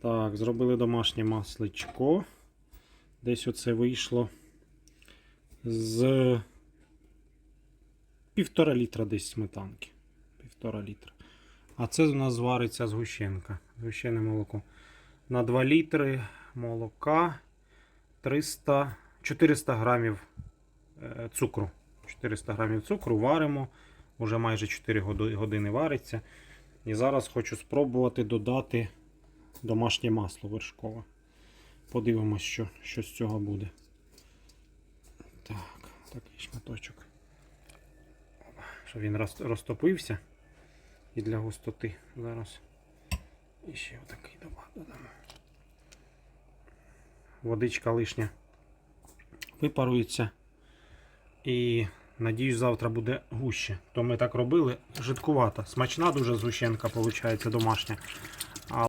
Так, зробили домашнє масличко. Десь оце вийшло з півтора літра десь сметанки. Півтора літра. А це у нас звариться згущенка. Згущене молоко. На 2 літри молока 300, 400 грамів е, цукру. 400 грамів цукру варимо. Уже майже 4 години вариться. І зараз хочу спробувати додати домашнє масло вершкове. Подивимось, що, що з цього буде. Так, такий шматочок. Щоб він розтопився. І для густоти зараз. І ще отакий додамо. Водичка лишня випарується. І надіюсь, завтра буде гуще. То ми так робили. Жидкувата. Смачна дуже згущенка, виходить, домашня.